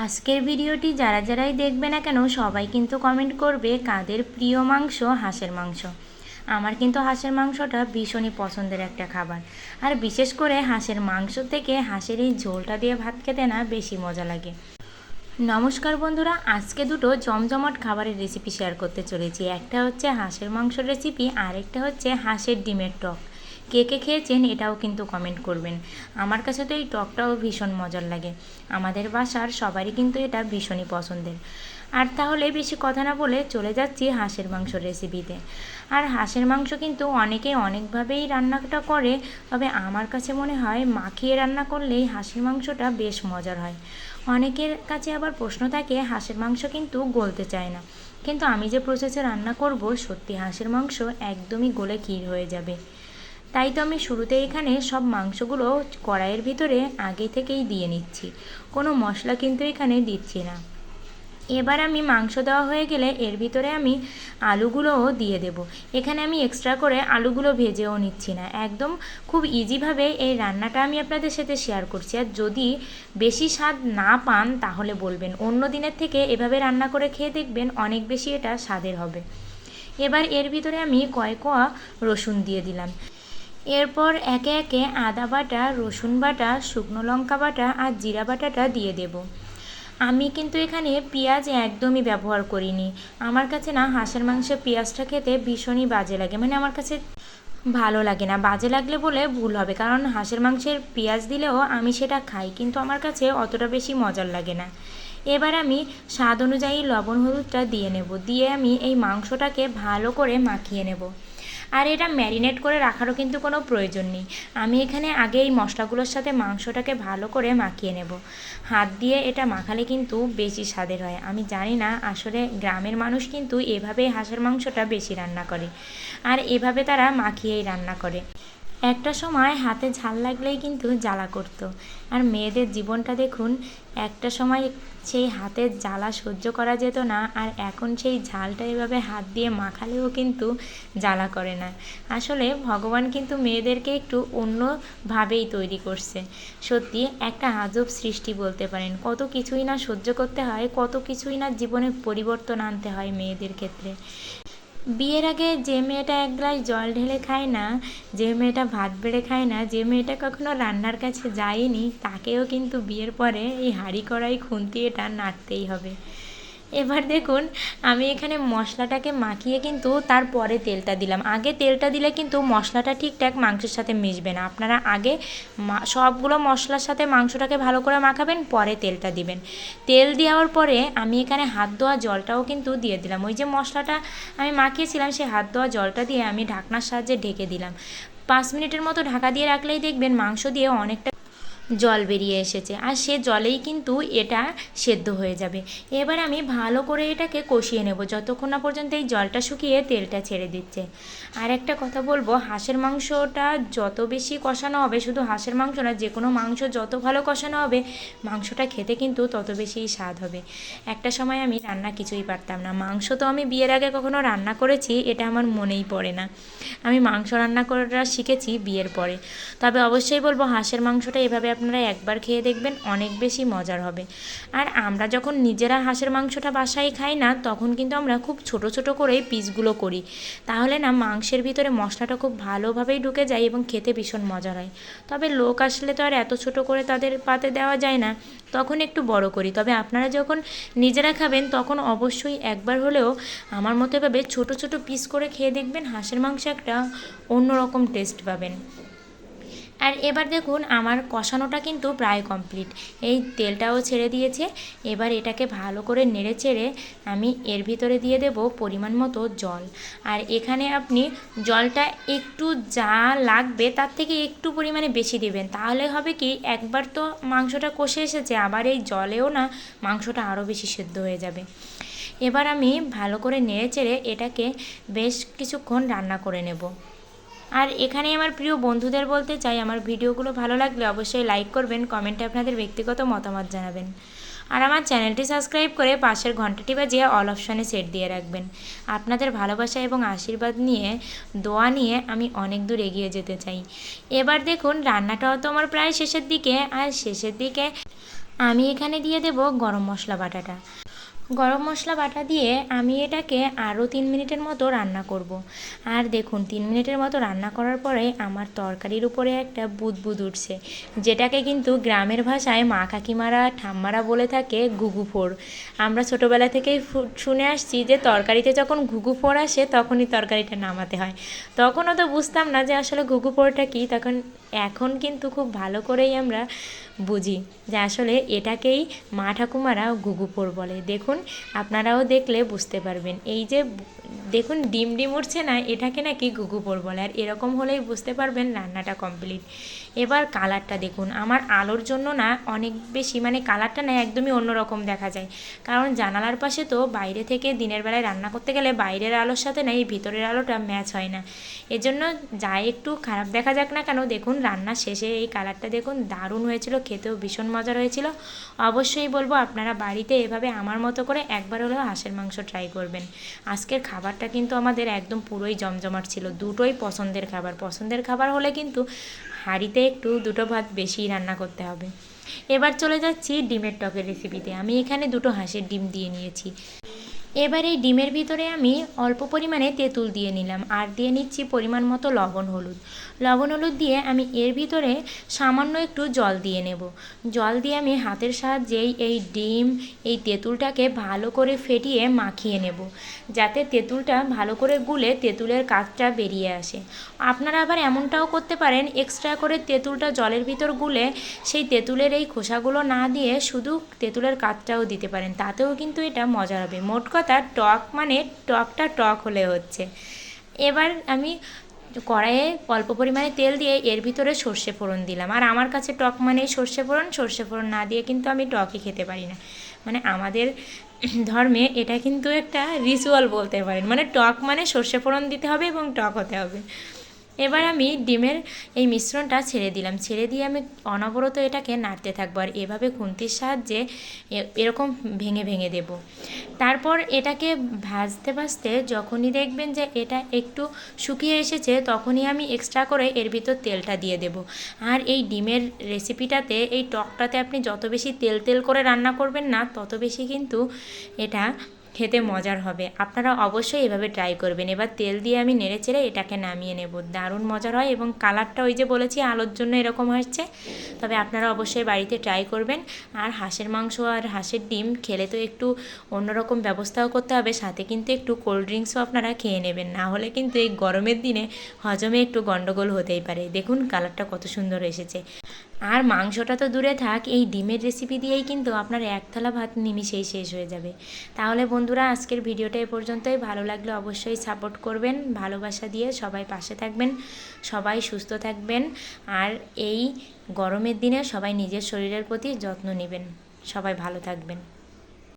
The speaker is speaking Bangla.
আজকের ভিডিওটি যারা যারাই দেখবে না কেন, সবাই কিন্তু কমেন্ট করবে কাদের প্রিয় মাংস, হাঁসের মাংস। আমার কিন্তু হাঁসের মাংসটা ভীষণই পছন্দের একটা খাবার। আর বিশেষ করে হাঁসের মাংস থেকে হাঁসের এই ঝোলটা দিয়ে ভাত খেতে না বেশি মজা লাগে। নমস্কার বন্ধুরা, আজকে দুটো জমজমাট খাবারের রেসিপি শেয়ার করতে চলেছি। একটা হচ্ছে হাঁসের মাংসের রেসিপি আর একটা হচ্ছে হাঁসের ডিমের টক। কে কে খেয়েছেন এটাও কিন্তু কমেন্ট করবেন। আমার কাছে তো এই টকটাও ভীষণ মজার লাগে। আমাদের বাসার সবারই কিন্তু এটা ভীষণই পছন্দের। আর তাহলে বেশি কথা না বলে চলে যাচ্ছি হাঁসের মাংস রেসিপিতে আর হাঁসের মাংস কিন্তু অনেকে অনেকভাবেই রান্নাটা করে, তবে আমার কাছে মনে হয় মাখিয়ে রান্না করলেই হাঁসের মাংসটা বেশ মজার হয়। অনেকের কাছে আবার প্রশ্ন থাকে, হাঁসের মাংস কিন্তু গলতে চায় না। কিন্তু আমি যে প্রসেসে রান্না করব, সত্যি হাঁসের মাংস একদমই গলে ক্ষীর হয়ে যাবে। তাই তো আমি শুরুতে এখানে সব মাংসগুলো কড়াইয়ের ভিতরে আগে থেকেই দিয়ে নিচ্ছি। কোনো মশলা কিন্তু এখানে দিচ্ছি না। এবার আমি মাংস দেওয়া হয়ে গেলে এর ভিতরে আমি আলুগুলোও দিয়ে দেব। এখানে আমি এক্সট্রা করে আলুগুলো ভেজেও নিচ্ছি না। একদম খুব ইজিভাবে এই রান্নাটা আমি আপনাদের সাথে শেয়ার করছি। আর যদি বেশি স্বাদ না পান, তাহলে বলবেন। অন্য দিনের থেকে এভাবে রান্না করে খেয়ে দেখবেন অনেক বেশি এটা স্বাদের হবে। এবার এর ভিতরে আমি কয় কোয়া রসুন দিয়ে দিলাম। এরপর একে একে আদা বাটা, রসুন বাটা, শুকনো লঙ্কা বাটা আর জিরা বাটাটা দিয়ে দেব। আমি কিন্তু এখানে পেঁয়াজ একদমই ব্যবহার করিনি। আমার কাছে না হাঁসের মাংসে পেঁয়াজটা খেতে ভীষণই বাজে লাগে। মানে আমার কাছে ভালো লাগে না। বাজে লাগলে বলে ভুল হবে। কারণ হাঁসের মাংসের পেঁয়াজ দিলেও আমি সেটা খাই, কিন্তু আমার কাছে অতটা বেশি মজার লাগে না। এবার আমি স্বাদ অনুযায়ী লবণ হলুদটা দিয়ে নেব। দিয়ে আমি এই মাংসটাকে ভালো করে মাখিয়ে নেব। আর এটা ম্যারিনেট করে রাখারও কিন্তু কোনো প্রয়োজন নেই। আমি এখানে আগে এই মশলাগুলোর সাথে মাংসটাকে ভালো করে মাখিয়ে নেব। হাত দিয়ে এটা মাখালে কিন্তু বেশি স্বাদের হয়। আমি জানি না আসলে গ্রামের মানুষ কিন্তু এভাবেই হাঁসের মাংসটা বেশি রান্না করে আর এভাবে তারা মাখিয়েই রান্না করে। একটা সময় হাতে ঝাল লাগলেই কিন্তু জ্বালা করতো। আর মেয়েদের জীবনটা দেখুন, একটা সময় সেই হাতের জ্বালা সহ্য করা যেত না আর এখন সেই ঝালটা এভাবে হাত দিয়ে মাখালেও কিন্তু জ্বালা করে না। আসলে ভগবান কিন্তু মেয়েদেরকে একটু অন্যভাবেই তৈরি করছে। সত্যি একটা আজব সৃষ্টি বলতে পারেন। কত কিছুই না সহ্য করতে হয়, কত কিছুই না জীবনে পরিবর্তন আনতে হয় মেয়েদের ক্ষেত্রে। বিয়ের আগে যে মেয়েটা এক গ্লাস জল ঢেলে খায় না, যে মেয়েটা ভাত বেড়ে খায় না, যে মেয়েটা কখনো রান্নার কাছে যায়নি, তাকেও কিন্তু বিয়ের পরে এই হাঁড়ি কড়াই খুন্তি এটা নাড়তেই হবে। এবার দেখুন, আমি এখানে মশলাটাকে মাখিয়ে কিন্তু তারপরে তেলটা দিলাম। আগে তেলটা দিলে কিন্তু মশলাটা ঠিকঠাক মাংসের সাথে মিশবে না। আপনারা আগে সবগুলো মশলার সাথে মাংসটাকে ভালো করে মাখাবেন, পরে তেলটা দিবেন। তেল দেওয়ার পরে আমি এখানে হাত ধোয়া জলটাও কিন্তু দিয়ে দিলাম। ওই যে মশলাটা আমি মাখিয়েছিলাম, সেই হাত ধোয়া জলটা দিয়ে আমি ঢাকনার সাহায্যে ঢেকে দিলাম। পাঁচ মিনিটের মতো ঢাকা দিয়ে রাখলেই দেখবেন মাংস দিয়ে অনেকটা জল বেরিয়ে এসেছে। আর সে জলেই কিন্তু এটা সেদ্ধ হয়ে যাবে। এবার আমি ভালো করে এটাকে কষিয়ে নেব। যতক্ষণ না পর্যন্ত এই জলটা শুকিয়ে তেলটা ছেড়ে দিচ্ছে। আর একটা কথা বলব, হাঁসের মাংসটা যত বেশি কষানো হবে, শুধু হাঁসের মাংস না যে কোনো মাংস যত ভালো কষানো হবে, মাংসটা খেতে কিন্তু তত বেশি স্বাদ হবে। একটা সময় আমি রান্না কিছুই পারতাম না। মাংস তো আমি বিয়ের আগে কখনো রান্না করেছি, এটা আমার মনেই পড়ে না। আমি মাংস রান্না করাটা শিখেছি বিয়ের পরে। তবে অবশ্যই বলব, হাঁসের মাংসটা এভাবে আপনারা একবার খেয়ে দেখবেন, অনেক বেশি মজার হবে। আর আমরা যখন নিজেরা হাঁসের মাংসটা বাসায় খাই না, তখন কিন্তু আমরা খুব ছোট ছোট করেই পিসগুলো করি। তাহলে না, মাংসের ভিতরে মশলাটা খুব ভালোভাবেই ঢুকে যায় এবং খেতে ভীষণ মজার হয়। তবে লোক আসলে তো আর এত ছোট করে তাদের পাতে দেওয়া যায় না, তখন একটু বড় করি। তবে আপনারা যখন নিজেরা খাবেন, তখন অবশ্যই একবার হলেও আমার মতো এভাবে ছোটো ছোটো পিস করে খেয়ে দেখবেন, হাঁসের মাংস একটা অন্যরকম টেস্ট পাবেন। আর এবার দেখুন, আমার কষানোটা কিন্তু প্রায় কমপ্লিট এই তেলটাও ছেড়ে দিয়েছে। এবার এটাকে ভালো করে নেড়ে চেড়ে আমি এর ভিতরে দিয়ে দেব পরিমাণ মতো জল। আর এখানে আপনি জলটা একটু যা লাগবে তার থেকে একটু পরিমাণে বেশি দেবেন। তাহলে হবে কি, একবার তো মাংসটা কষে এসেছে, আবার এই জলেও না মাংসটা আরও বেশি সেদ্ধ হয়ে যাবে। এবার আমি ভালো করে নেড়ে চেড়ে এটাকে বেশ কিছুক্ষণ রান্না করে নেব। আর এখানে আমার প্রিয় বন্ধুদের বলতে চাই, আমার ভিডিওগুলো ভালো লাগলে অবশ্যই লাইক করবেন, কমেন্টে আপনাদের ব্যক্তিগত মতামত জানাবেন। আর আমার চ্যানেলটি সাবস্ক্রাইব করে পাশের ঘন্টাটি বাজিয়ে অল অপশানে সেট দিয়ে রাখবেন। আপনাদের ভালোবাসা এবং আশীর্বাদ নিয়ে, দোয়া নিয়ে আমি অনেক দূর এগিয়ে যেতে চাই। এবার দেখুন, রান্নাটাও তো আমার প্রায় শেষের দিকে, আর শেষের দিকে আমি এখানে দিয়ে দেব গরম মশলা বাটাটা। গরম মশলা বাটা দিয়ে আমি এটাকে আরও তিন মিনিটের মতো রান্না করব। আর দেখুন, তিন মিনিটের মতো রান্না করার পরে আমার তরকারির উপরে একটা বুদবুদ উঠছে, যেটাকে কিন্তু গ্রামের ভাষায় মা কাকিমারা, ঠাম্মারা বলে থাকে ঘুঘু ফোড় আমরা ছোটোবেলা থেকেই শুনে আসছি যে তরকারিতে যখন ঘুঘু ফোড় আসে তখনই তরকারিটা নামাতে হয় তখনও তো বুঝতাম না যে আসলে ঘুঘু ফোড়টা কী, তখন এখন কিন্তু খুব ভালো করেই আমরা বুঝি যে আসলে এটাকেই মা ঠাকুমারা গুগুপোর বলে। দেখুন, আপনারাও দেখলে বুঝতে পারবেন। এই যে, দেখুন, ডিম ডিম উঠছে না, এটাকে নাকি গুগুপোর বলে। আর এরকম হলেই বুঝতে পারবেন রান্নাটা কমপ্লিট এবার কালারটা দেখুন। আমার আলোর জন্য না অনেক বেশি মানে কালারটা না একদমই অন্যরকম দেখা যায়। কারণ জানালার পাশে তো বাইরে থেকে দিনের বেলায় রান্না করতে গেলে বাইরের আলোর সাথে না এই ভিতরের আলোটা ম্যাচ হয় না। এজন্য যাই একটু খারাপ দেখা যাক না কেন, দেখুন রান্না শেষে এই কালারটা দেখুন, দারুণ হয়েছিল, খেতেও ভীষণ মজার হয়েছিল অবশ্যই বলব আপনারা বাড়িতে এভাবে আমার মতো করে একবার হলেও হাঁসের মাংস ট্রাই করবেন। আজকের খাবারটা কিন্তু আমাদের একদম পুরোই জমজমাট ছিল, দুটোই পছন্দের খাবার। পছন্দের খাবার হলে কিন্তু হাঁড়িতে একটু দুটো ভাত বেশি রান্না করতে হবে। এবার চলে যাচ্ছি ডিমের টকের রেসিপিতে আমি এখানে দুটো হাঁসের ডিম দিয়ে নিয়েছি। এবার এই ডিমের ভিতরে আমি অল্প পরিমাণে তেঁতুল দিয়ে নিলাম আর দিয়ে নিচ্ছি পরিমাণ মতো লবণ হলুদ। লবণ হলুদ দিয়ে আমি এর ভিতরে সামান্য একটু জল দিয়ে নেব। জল দিয়ে আমি হাতের সাহায্যেই এই ডিম, এই তেঁতুলটাকে ভালো করে ফেটিয়ে মাখিয়ে নেব, যাতে তেঁতুলটা ভালো করে গুলে তেঁতুলের কাঠটা বেরিয়ে আসে। আপনারা আবার এমনটাও করতে পারেন এক্সট্রা করে তেঁতুলটা জলের ভিতর গুলে সেই তেঁতুলের এই খোসাগুলো না দিয়ে শুধু তেঁতুলের কাঠটাও দিতে পারেন, তাতেও কিন্তু এটা মজা হবে। মোট কথা টক মানে টকটা টক হলে হচ্ছে। এবার আমি কড়াইয়ে অল্প পরিমাণে তেল দিয়ে এর ভিতরে সর্ষে ফোড়ন দিলাম। আর আমার কাছে টক মানে সর্ষে ফোড়ন সর্ষে ফোড়ন না দিয়ে কিন্তু আমি টকই খেতে পারি না। মানে আমাদের ধর্মে এটা কিন্তু একটা রিচুয়াল বলতে পারেন। মানে টক মানে সর্ষে ফোড়ন দিতে হবে এবং টক হতে হবে। এবার আমি ডিমের এই মিশ্রণটা ছেড়ে দিলাম। ছেড়ে দিয়ে আমি অনবরত এটাকে নাড়তে থাকব আর এভাবে খুন্তির সাহায্যে এরকম ভেঙে ভেঙে দেব। তারপর এটাকে ভাজতে ভাজতে যখনই দেখবেন যে এটা একটু শুকিয়ে এসেছে, তখনই আমি এক্সট্রা করে এর ভিতর তেলটা দিয়ে দেব। আর এই ডিমের রেসিপিটাতে এই টকটাতে আপনি যত বেশি তেল তেল করে রান্না করবেন না, তত বেশি কিন্তু এটা খেতে মজার হবে। আপনারা অবশ্যই এভাবে ট্রাই করবেন। এবার তেল দিয়ে আমি নেড়ে চেড়ে এটাকে নামিয়ে নেব। দারুণ মজার হয় এবং কালারটা ওই যে বলেছি, আলোর জন্য এরকম হচ্ছে তবে আপনারা অবশ্যই বাড়িতে ট্রাই করবেন। আর হাঁসের মাংস আর হাঁসের ডিম খেলে তো একটু অন্যরকম ব্যবস্থাও করতে হবে। সাথে কিন্তু একটু কোল্ড ড্রিঙ্কসও আপনারা খেয়ে নেবেন। না হলে কিন্তু এই গরমের দিনে হজমে একটু গন্ডগোল হতেই পারে। দেখুন কালারটা কত সুন্দর এসেছে। আর মাংসটা তো দূরে থাক, এই ডিমের রেসিপি দিয়েই কিন্তু আপনার এক থালা ভাত নিমিশেই শেষ হয়ে যাবে। তাহলে বন্ধুরা, আজকের ভিডিওটা এ পর্যন্তই। ভালো লাগলে অবশ্যই সাপোর্ট করবেন, ভালোবাসা দিয়ে সবাই পাশে থাকবেন, সবাই সুস্থ থাকবেন, আর এই গরমের দিনে সবাই নিজের শরীরের প্রতি যত্ন নেবেন। সবাই ভালো থাকবেন।